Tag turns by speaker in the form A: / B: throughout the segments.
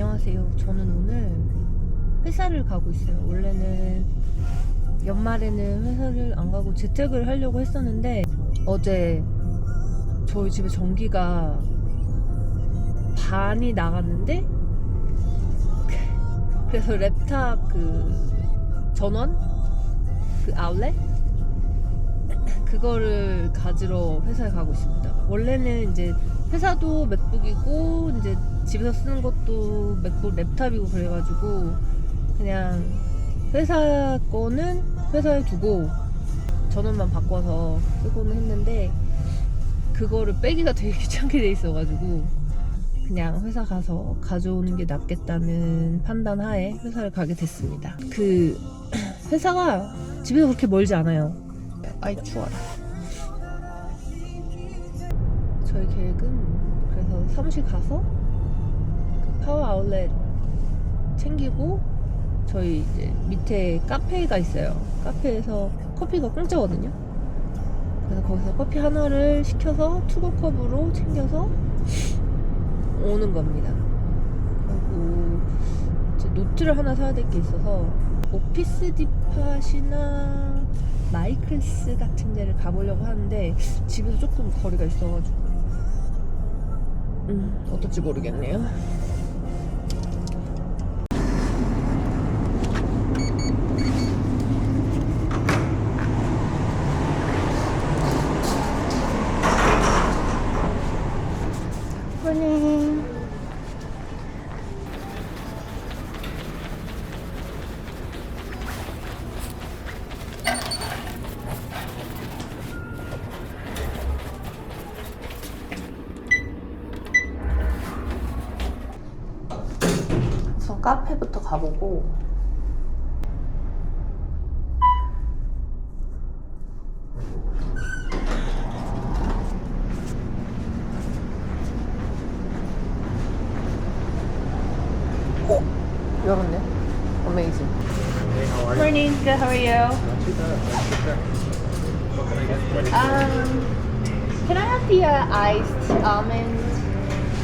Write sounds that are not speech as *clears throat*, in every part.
A: 안녕하세요. 저는 오늘 회사를 가고 있어요. 원래는 연말에는 회사를 안 가고 재택을 하려고 했었는데 어제 저희 집에 전기가 반이 나갔는데 그래서 랩탑 그 전원 그 아울렛 그거를 가지러 회사에 가고 있습니다. 원래는 이제 회사도 맥북이고 이제 집에서 쓰는 것도 맥북 랩탑이고 그래가지고 그냥 회사 거는 회사에 두고 전원만 바꿔서 쓰고는 했는데 그거를 빼기가 되게 *laughs* 귀찮게 돼 있어가지고 그냥 회사 가서 가져오는 게 낫겠다는 판단 하에 회사를 가게 됐습니다. 그 *clears throat* 회사가 집에서 그렇게 멀지 않아요. 아이 추워라. 저희 계획은 그래서 사무실 가서 그 파워 아울렛 챙기고 저희 이제 밑에 카페가 있어요. 카페에서 커피가 공짜거든요. 그래서 거기서 커피 하나를 시켜서 투고컵으로 챙겨서 오는 겁니다. 그리고 이제 노트를 하나 사야 될 게 있어서 오피스 디팟이나 마이클스 같은 데를 가보려고 하는데 집에서 조금 거리가 있어가지고 음 어떨지 모르겠네요. 카페부터 가보고 어? 열었네 Amazing
B: Hey, how are you?
A: Morning, good, how are you?
B: Not too bad. Not too bad. What can I get? Ready?
A: Um, can I have the uh, iced almond,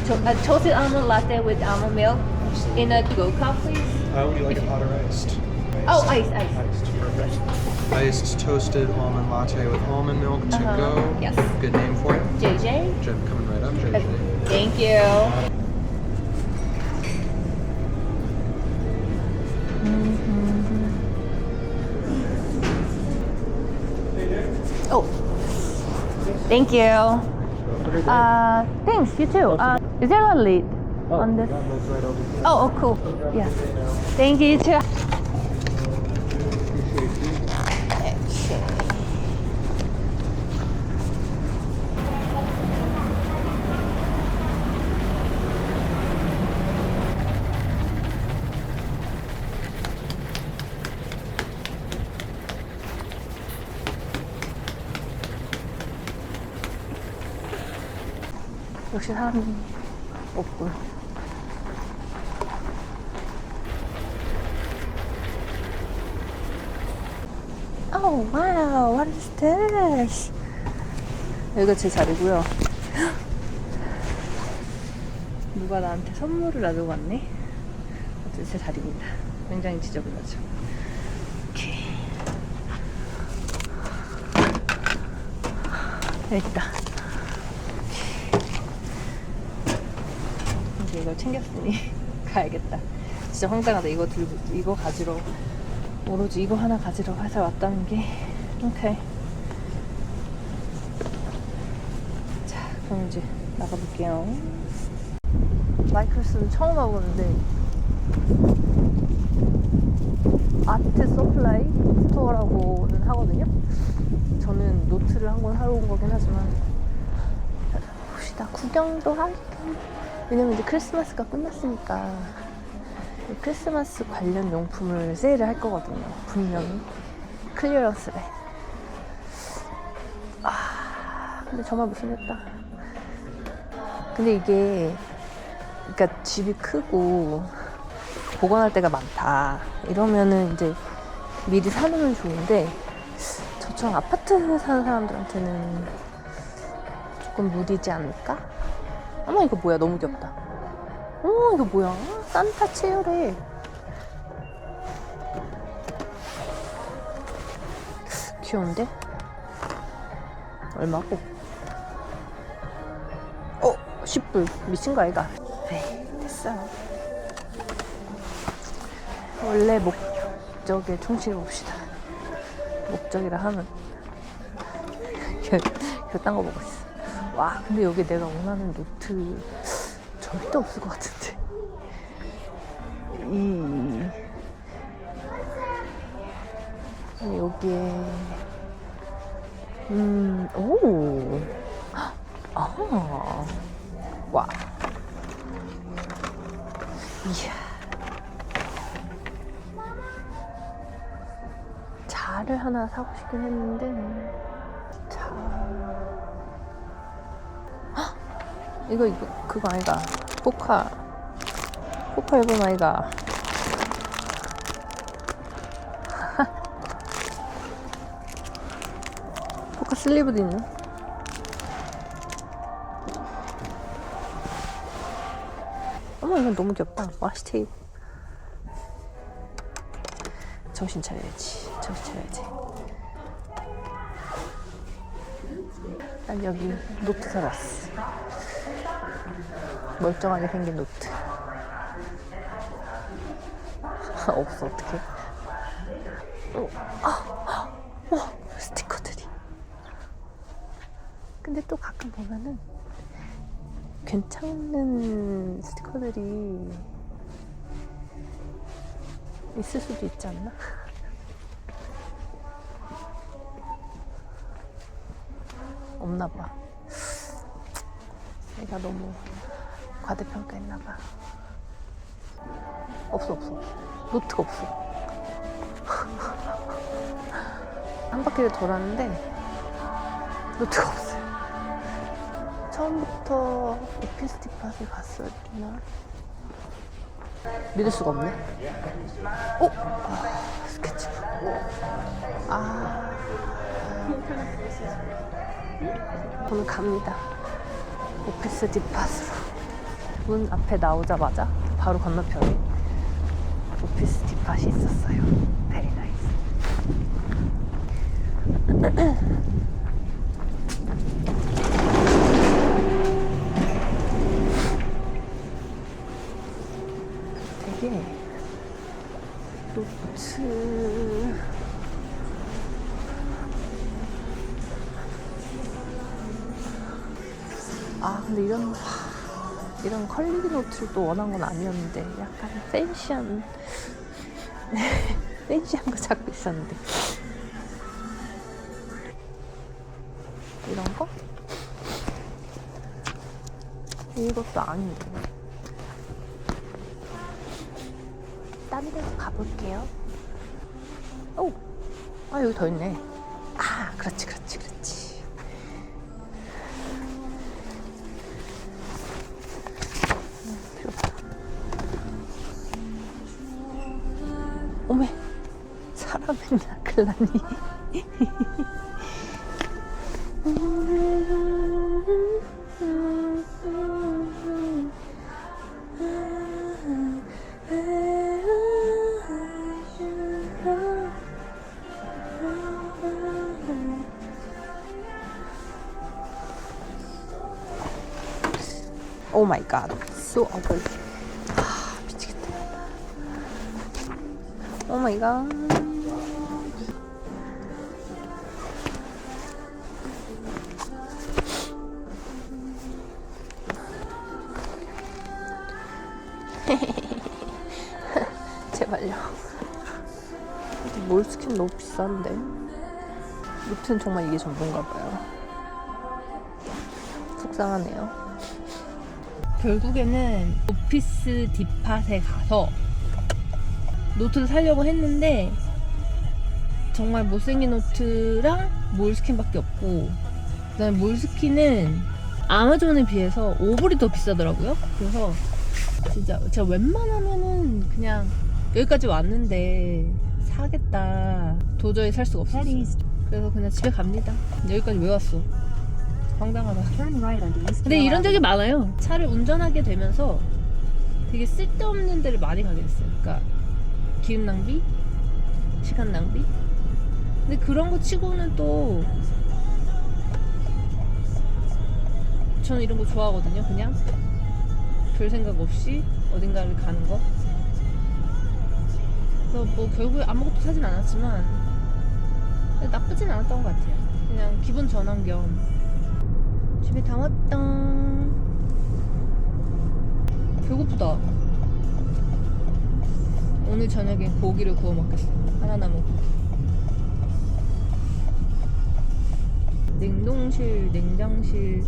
A: to- uh, toasted almond latte with almond milk In a go cup, please?
B: Uh, would you like it hot or iced?
A: Oh, iced, iced.
B: Iced, perfect. Iced toasted almond latte with almond milk to
A: Uh-huh,
B: go.
A: yes.
B: Good name for it.
A: JJ?
B: Jim coming right up. JJ.
A: Thank you. Oh, thank you. Uh, thanks. You too. Uh, is there a lid on this?
B: That lives right over here.
A: Oh, oh, cool. Yeah. Thank you you too. 역시 사람이 없군. Oh wow, what is this? 여기가 제 자리고요. *gasps* 누가 나한테 선물을 놔두고 왔네? 어쨌든 제 자리입니다. 굉장히 지저분하죠. 오케이. 여기 있다. 이제 이걸 챙겼으니 *laughs* 가야겠다. 진짜 황당하다. 이거 들고 이거 가지러 오로지 이거 하나 가지러 회사 왔다는 게 오케이. 자, 그럼 이제 나가볼게요. 마이클스는 처음 와보는데 아트 서플라이 스토어라고는 하거든요. 저는 노트를 한권 사러 온 거긴 하지만 봅시다. 구경도 하긴. 왜냐면 이제 크리스마스가 끝났으니까 크리스마스 관련 용품을 세일을 할 거거든요. 분명히 클리어런스래. 아, 근데 정말 못생겼다. 근데 이게 그러니까 집이 크고 보관할 데가 많다. 이러면은 이제 미리 사놓으면 좋은데 저처럼 아파트 사는 사람들한테는 조금 무리지 않을까? 어머 이거 뭐야 너무 귀엽다. 어머 이거 뭐야? 산타 체어래. 귀여운데? 얼마고? 어, 10불. 미친 거 아이가? 에이, 됐어요. 원래 목적에 충실해 봅시다. 목적이라 하면. *laughs* 딴거 보고 있어. 와, 근데 여기 내가 원하는 노트 절대 없을 것 같은데. 이. 여기에. 음, 오. 아. 와. 이야. 자를 하나 사고 싶긴 했는데. 이거, 이거, 그거 아이가. 포카. 포카 앨범 아이가. *laughs* 포카 슬리브도 있네. 어머, 이건 너무 귀엽다. 와시 테이프. 정신 차려야지. 정신 차려야지. 난 여기 노트 사러 왔어. 멀쩡하게 생긴 노트. *laughs* 없어, 어떡해. 어, 아, 와, 스티커들이. 근데 또 가끔 보면은 괜찮은 스티커들이 있을 수도 있지 않나? *laughs* 없나 봐. 내가 너무 과대평가했나 봐. 없어, 없어. 노트가 없어. *laughs* 한 바퀴를 돌았는데 노트가 없어요. 처음부터 오피스 디팟을 갔었나? 믿을 수가 없네. 어? 아, 스케치북. 아. 저는 갑니다. 오피스 디팟으로. 문 앞에 나오자마자 바로 건너편에 오피스 디팟이 있었어요. 베리 나이스. *clears throat* 되게 노트 아 근데 이런 이런 컬리기 노트를 또 원한 건 아니었는데 약간 팬시한 팬시한 *laughs* 거 찾고 있었는데. 이런 거? 이것도 아닌데. 딴 데로 가볼게요. 오! 아 여기 더 있네. 아 그렇지 그렇지 그렇지 사람이나 클라니 오 마이 갓. so ugly. 아, 미치겠다. 오 마이 갓. *laughs* 제발요. 근데 몰스킨 너무 비싼데. 무튼 정말 이게 전부인가 봐요. 속상하네요. 결국에는 오피스 디팟에 가서 노트를 사려고 했는데 정말 못생긴 노트랑 몰스킨밖에 없고 그다음에 몰스킨은 아마존에 비해서 5불이 더 비싸더라고요. 그래서 진짜 제가 웬만하면은 그냥 여기까지 왔는데 사겠다. 도저히 살 수가 없었어요. 그래서 그냥 집에 갑니다. 여기까지 왜 왔어? 황당하다. 근데 이런 적이 많아요. 차를 운전하게 되면서 되게 쓸데없는 데를 많이 가게 됐어요. 그러니까 기름 낭비, 시간 낭비. 근데 그런 거 치고는 또 저는 이런 거 좋아하거든요. 그냥 별 생각 없이 어딘가를 가는 거. 그래서 뭐 결국에 아무것도 사진 않았지만 나쁘진 않았던 것 같아요. 그냥 기분 전환 겸 집에 다 왔다. 배고프다. 오늘 저녁에 고기를 구워 먹겠어. 하나 남은 고기. 냉동실, 냉장실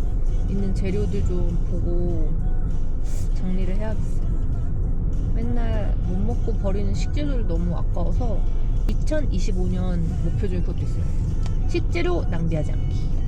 A: 있는 재료들 좀 보고 정리를 해야겠어요. 맨날 못 먹고 버리는 식재료를 너무 아까워서 2025년 목표 중에 그것도 있어요. 식재료 낭비하지 않기.